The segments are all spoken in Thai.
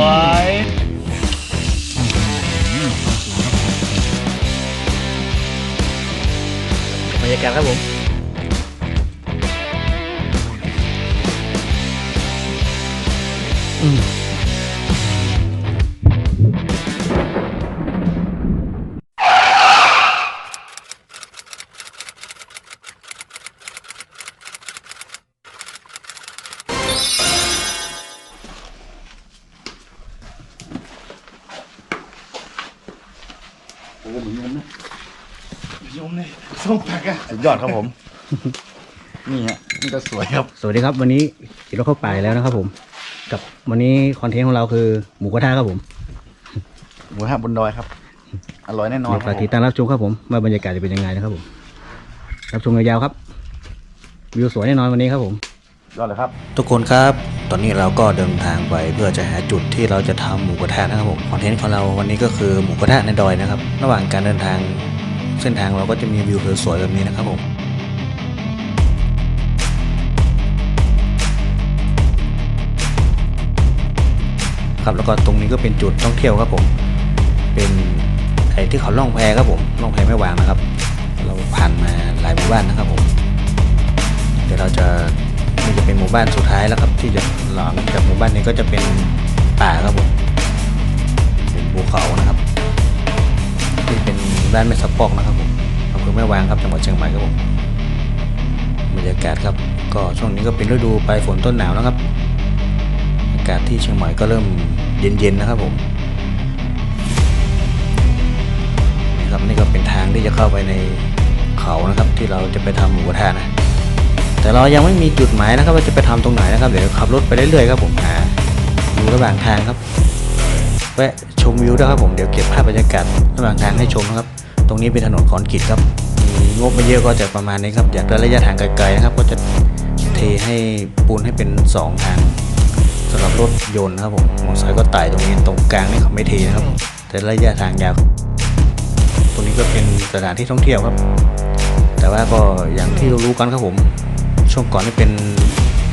วยบรรยากาศครับผมอืม เหมือนกันนะยมเลยส้มผักอะสุดยอดครับผม นี่ฮะนี่ก็สวยครับ สวัสดีครับ วันนี้ขี่รถเข้าป่าอีกแล้วนะครับผม กับวันนี้คอนเทนต์ของเราคือหมูกระทะครับผม หมูทะบนดอยครับ อร่อยแน่นอนเดี๋ยวฝากติดตามรับชมครับผมว่าบรรยากาศจะเป็นยังไงนะครับผม รับชมยาวๆครับ วิวสวยแน่นอนวันนี้ครับผม ยอดเลยครับ ทุกคนครับ ตอนนี้เราก็เดินทางไปเพื่อจะหาจุดที่เราจะทำหมูกระทะนะครับผมคอนเทนต์ของเราวันนี้ก็คือหมูกระทะในดอยนะครับ ระหว่างการเดินทางเส้นทางเราก็จะมีวิวสวยๆแบบนี้นะครับผม ครับแล้วก็ตรงนี้ก็เป็นจุดท่องเที่ยวครับผม เป็นไอ้ที่เขาล่องแพครับผมล่องแพไม่วางนะครับ เราผ่านมาหลายหมู่บ้านนะครับผม เดี๋ยวเราจะ นี่จะเป็นหมู่บ้านสุดท้ายแล้วครับ ที่จะหลังจากหมู่บ้านนี้ก็จะเป็นป่าครับผมเป็นภูเขานะครับ ที่เป็นบ้านแม่สะปอกนะครับผมอำเภอแม่วางครับจังหวัดเชียงใหม่ครับผมบรรยากาศครับ ก็ช่วงนี้ก็เป็นฤดูปลายฝนต้นหนาวนะครับ อากาศที่เชียงใหม่ก็เริ่มเย็นๆนะครับผมนี่ครับนี่ก็เป็นทางที่จะเข้าไปในเขานะครับ ที่เราจะไปทำหมูกระทะนะ แต่เรายังไม่มีจุดหมายนะครับว่าจะไปทำตรงไหนนะครับ เดี๋ยวขับรถไปเรื่อยๆครับผมหาดูระหว่างทางครับแวะชมวิวด้วยครับผมเดี๋ยวเก็บภาพบรรยากาศระหว่างทางให้ชมนะครับ ตรงนี้เป็นถนนคอนกรีตครับมีงบไม่เยอะก็จะประมาณนี้ครับ อยากได้ระยะทางไกลๆนะครับ ก็จะเทให้ปูนให้เป็นสองทางสำหรับรถยนต์ครับผมมอเตอร์ไซค์ก็ไต่ตรงนี้ตรงกลางนี่เขาไม่เทนะครับ แต่ระยะทางยาวตรงนี้ก็เป็นสถานที่ท่องเที่ยวครับ แต่ว่าก็อย่างที่เรารู้กันครับผม ช่วงก่อนนี่เป็น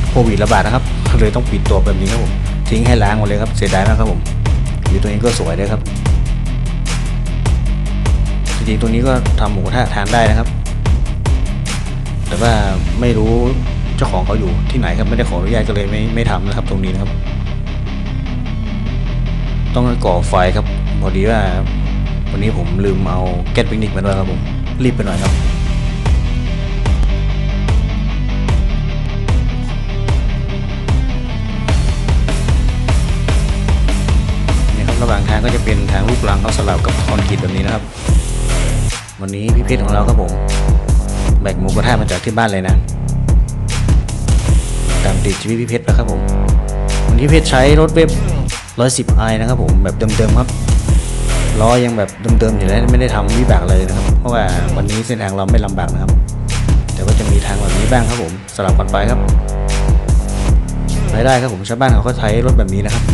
โควิดระบาดนะครับเลยต้องปิดตัวแบบนี้ครับผมทิ้งให้ล้างหมดเลยครับเสียดายมากครับผมอยู่ตัวนี้ก็สวยเลยครับจริงๆตัวนี้ก็ทำหมูกระทะทานได้นะครับ แต่ว่าไม่รู้เจ้าของเขาอยู่ที่ไหนครับไม่ได้ขออนุญาตก็เลยไม่ไม่ทำนะครับ ตรงนี้นะครับ ต้องก่อไฟครับพอดีว่า วันนี้ผมลืมเอาแก๊สปิกนิกมาด้วยครับผมรีบไปหน่อยครับางก็จะเป็นทางลูกรังเขาสลับกับคอนกรีตแบบนี้นะครับ วันนี้พี่เพชรของเราครับผมแบกหมูกระทะมาจากที่บ้านเลยนะตามติดชีวิตพี่เพชรแล้วครับผมวันนี้พี่เพชรใช้รถเว็บ 110i นะครับผมแบบเดิมๆครับล้อยังแบบเดิมๆอยู่เลยไม่ได้ทำวิบากเลยนะครับ เพราะว่าวันนี้เส้นทางเราไม่ลำบากนะครับ แต่ว่าจะมีทางแบบนี้บ้างครับผมสลับกันไปครับไปได้ครับผมชาวบ้านเขาก็ใช้รถแบบนี้นะครับ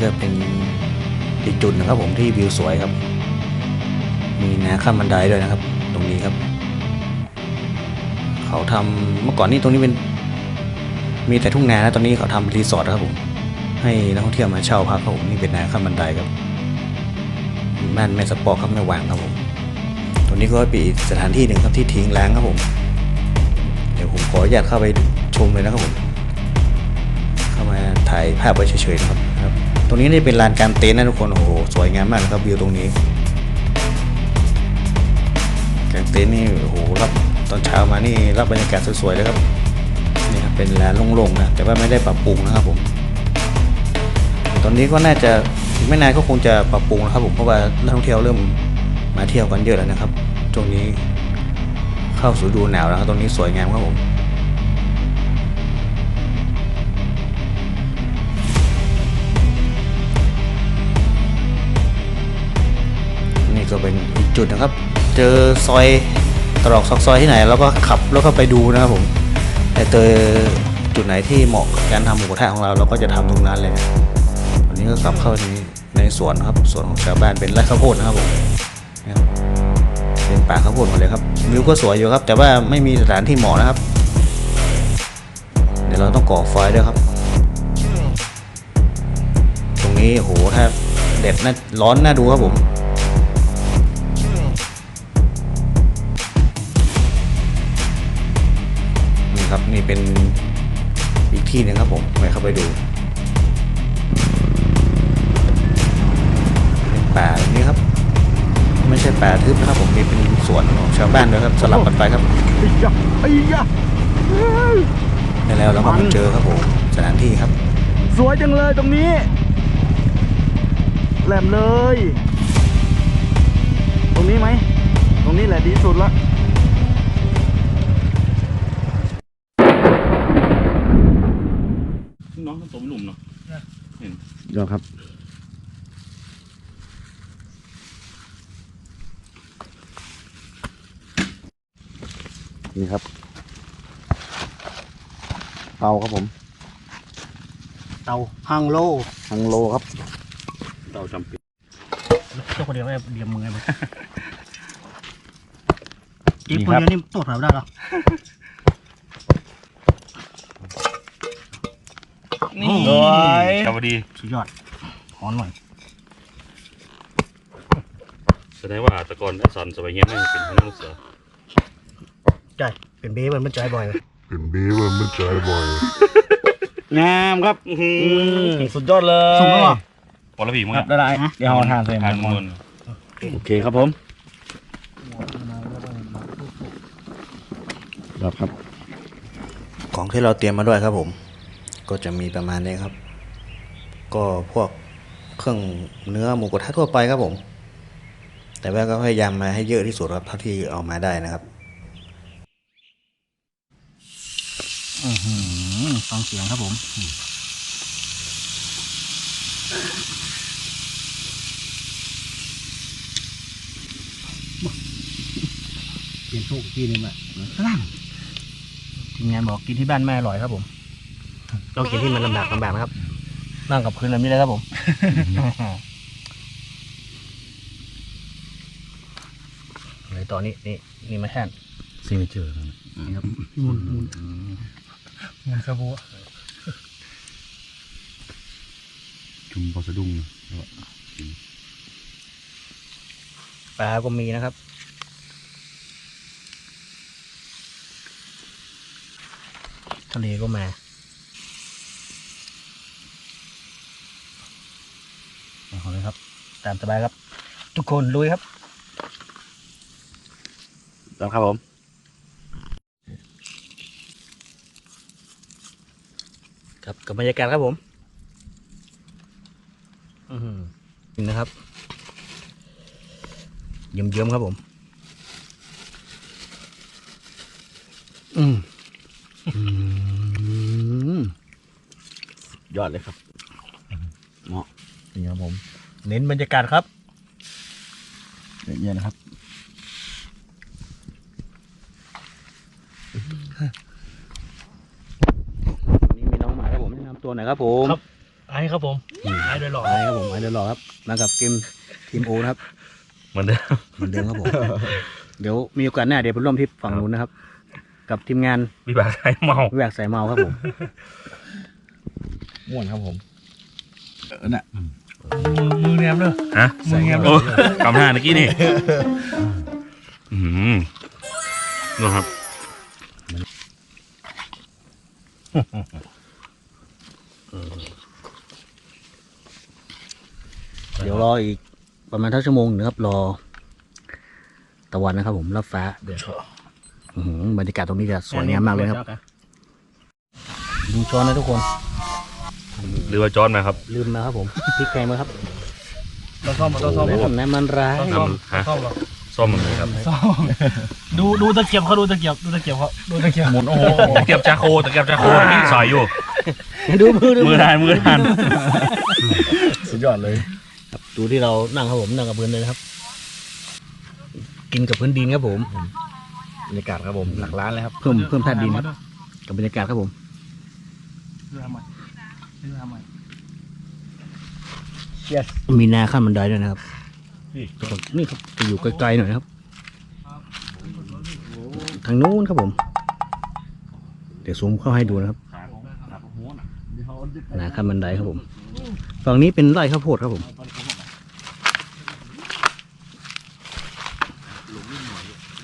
ก็เป็นอีกจุดนะครับผมที่วิวสวยครับ มีนาข้ามบันไดด้วยนะครับ ตรงนี้ครับ เขาทำเมื่อก่อนนี่ตรงนี้เป็น มีแต่ทุ่งนานะตอนนี้เขาทำรีสอร์ทครับผม ให้นักท่องเที่ยวมาเช่าพักครับผมนี่เป็นนาข้ามบันไดครับบ้านแม่สปอร์ครับแม่วางครับผมตรงนี้ก็เป็นสถานที่หนึ่งครับที่ทิ้งร้างครับผม เดี๋ยวผมขออนุญาตเข้าไปชมเลยนะครับผม เข้ามาถ่ายภาพไว้เฉยๆนะครับ ตรงนี้นี่เป็นลานการเต็นท์นะทุกคน โอ้โห สวยงามมากนะครับวิวตรงนี้กางเต็นท์นี่ โอ้โห รับตอนเช้ามานี่รับบรรยากาศสวยๆเลยครับ นี่ครับเป็นลานโล่งๆนะ แต่ว่าไม่ได้ปรับปรุงนะครับผม ตอนนี้ก็น่าจะอีกไม่นานก็คงจะปรับปรุงนะครับผมเพราะว่านักท่องเที่ยวเริ่มมาเที่ยวกันเยอะแล้วนะครับช่วงนี้เข้าสู่ดูหนาวแล้วครับตรงนี้สวยงามครับผม ก็เป็นอีกจุดนะครับ เจอซอยตรอกซอกซอยที่ไหนเราก็ขับแล้วก็ไปดูนะครับผมแต่เจอจุดไหนที่เหมาะกับการทำหมูกระทะของเราเราก็จะทำตรงนั้นเลยวันนี้ก็กลับเข้าในในสวนครับสวนของชาวบ้านเป็นไร่ข้าวโพดนะครับผมเป็นป่าข้าวโพดหมดเลยครับวิวก็สวยอยู่ครับ แต่ว่าไม่มีสถานที่เหมาะนะครับ เดี๋ยวเราต้องก่อไฟด้วยครับ ตรงนี้โหถ้าเด็ดน่าร้อนน่าดูครับผม ครับนี่เป็นอีกที่หนึ่งครับผมไปเข้าไปดูเป็นป่าแบบนี้ครับ ไม่ใช่ป่าทึบนะครับผมนี่เป็นสวนของชาวบ้านด้วยครับสลับกันไปครับไอ้ยะไอ้ยะได้แล้วเราก็มาเจอครับผมสถานที่ครับ สวยจังเลยตรงนี้แหลมเลย ตรงนี้ไหม ตรงนี้แหละดีสุดละ น้องต้องตัวหนุ่มเนาะยอดครับนี่ครับ เตาครับผม เตาฮังโลฮังโลครับเราจำป็นเจ้าคนเดียวไม่เดียมมือไงมั้ยนี่อีครับคนเดียวนี่ตดหาไม่ได้หรอ นี่สวยครับดีสุดยอดหอนหน่อยแสดงว่าแตะกอนแอสซอนสมัยเงี้ยไม่เป็นพนักงานเสือใช่เป็นเบ้มันมันใจบ่อยเป็นบีมันไม่ใจบ่อยงามครับสุดยอดเลยสูงแล้วเหรอพอละผีมึงครับได้ได้เดี๋ยวเอาทานใส่ทานมันมันโอเคครับผมครับครับ ของที่เราเตรียมมาด้วยครับผม ก็จะมีประมาณนี้ครับ ก็พวกเครื่องเนื้อหมูกระทะทั่วไปครับผม แต่ว่าก็พยายามมาให้เยอะที่สุดครับเท่าที่เอามาได้นะครับอื้อหือฟังเสียงครับผมเปลี่ยนโชคอีกทีนึงแหละนั่งทีมงานบอกกินที่บ้านไม่อร่อยครับผม ต้องกินที่มันลำบากลำบากนะครับ นั่งกับพื้นแบบนี้เลยครับผมเลยตอนนี้นี่นี่มาแท่นซิงเจอร์นี่ครับมุนมุนมุนสบู่จุ่มพอสะดุ้งปลาก็มีนะครับทะเลก็มาเอาเลยครับ ตามสบายครับ ทุกคนลุยครับครับผมครับกับบรรยากาศครับผมอือหือนี่นะครับเยิ้มๆครับผมอืมอืมยอดเลยครับเหมาะนี่ครับผม เน้นบรรยากาศครับเย็นๆนะครับ นี่มีน้องหมาครับผมแนะนำตัวหน่อยครับผมครับ ไอ้ครับผม ไอ้โดยหล่อไอ้ครับผมไอ้เดนหล่อครับมากับทีมทีมโอนะครับเหมือนเดิมเหมือนเดิมครับผม เดี๋ยวมีโอกาสหน้าเดี๋ยวไปร่วมทริปฝั่งนู้นนะครับ กับทีมงานวิบากใครเมาวิแวกสายเมาครับผมม่วนครับผม เออน่ะ มือมือแนมเนอะฮะมือแนมโอ้กำห้าเมื่อกี้นี่อืมนะครับเดี๋ยวรออีกประมาณเท่าชั่วโมงหนึงครับรอ ตะวันนะครับผมรับฟ้าเดี๋ยวอื้อหือบรรยากาศตรงนี้จะสวยงามมากเลยครับดูช้อนนะทุกคน หรือว่าจอนมาครับ ลืมนะครับผมพริกแกงมาครับต้องซ่อมต้องซ่อมแนะนำน้ำมันร้ายต้องซ่อมต้องซ่อมหรอส้มมันเลยครับซ่อมดูดูตะเกียบเขาดูตะเกียบดูตะเกียบเขาดูตะเกียบหมุนโอ้โหตะเกียบจาโคตะเกียบจาโคนี่สอยอยู่ดูมือดูมือทานมือทานสุดยอดเลย ครับดูที่เรานั่งครับผมนั่งกับพื้นเลยนะครับ กินกับพื้นดินครับผมบรรยากาศครับผมหลักล้านเลยครับเพิ่มเพิ่มธาตุดินครับกับบรรยากาศครับผม ซื้อำไมมีนาขั้นบันไดด้วยนะครับ นี่นี่ครับจะอยู่ไกลๆหน่อยนะครับ ทางนู้นครับผม เดี๋ยวซูมเข้าให้ดูนะครับนาขั้นบันไดครับผม ฝั่งนี้เป็นไร่ข้าวโพดครับผม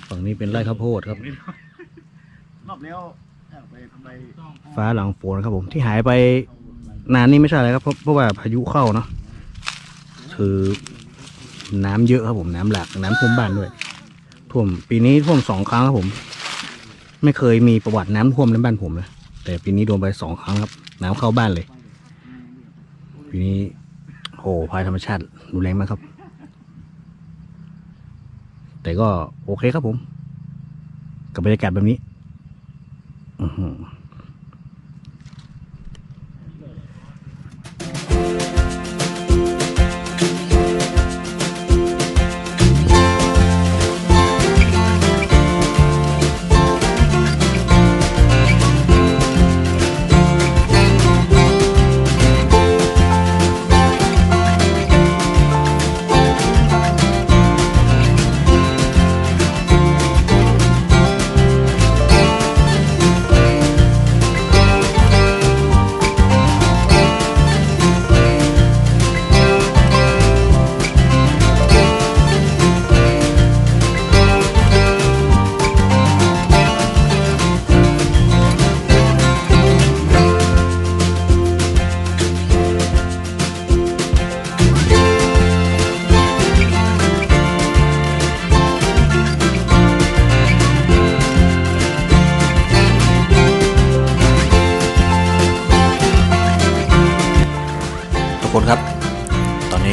ฝั่งนี้เป็นไร่ข้าวโพดครับ รอบแล้วฟ้าหลังฝนครับผมที่หายไป นานนี่ไม่ใช่อะไรครับเพราะเพราะว่าพายุเข้าเนาะคือ น้ำเยอะครับผมน้ำหลากน้ำท่วมบ้านด้วยท่วมปีนี้ท่วมสองครั้งครับผม ไม่เคยมีประวัติน้ำท่วมในบ้านผมเลยแต่ปีนี้โดนไปสองครั้งครับ น้ำเข้าบ้านเลยปีนี้โหภัยธรรมชาติรุนแรงมากครับ แต่ก็โอเคครับผม กับบรรยากาศแบบนี้ อือ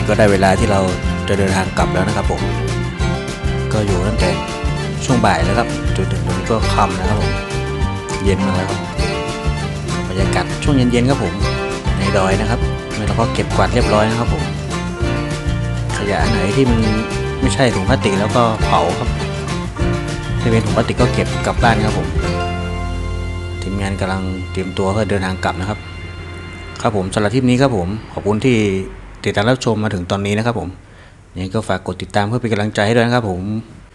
ก็ได้เวลาที่เราจะเดินทางกลับแล้วนะครับผม ก็อยู่ตั้งแต่ช่วงบ่ายแล้วครับจนถึงตรงนี้ก็ค่ำแล้วครับผมเย็นมาแล้วครับบรรยากาศช่วงเย็นๆครับผม ในดอยนะครับแล้วก็เก็บกวาดเรียบร้อยนะครับผม ขยะไหนที่มันไม่ใช่ถุงพลาสติกแล้วก็เผาครับถ้าเป็นถุงพลาสติกก็เก็บกลับบ้านครับผมทีมงานกำลังเตรียมตัวเพื่อเดินทางกลับนะครับ ครับผมสำหรับทริปนี้ครับผมขอบคุณที่ ติดตามรับชมมาถึงตอนนี้นะครับผมยังก็ฝากกดติดตามเพื่อเป็นกำลังใจให้ด้วยนะครับผม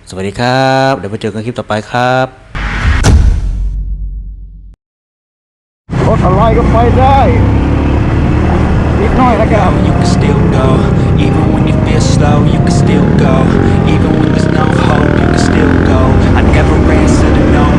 สวัสดีครับ เดี๋ยวไปเจอกันคลิปต่อไปครับรถอะไรก็ไปได้นิดหน่อยนะครับ You can still go even when you feel slow You can still go even when there's no hope You can still go I never answer to no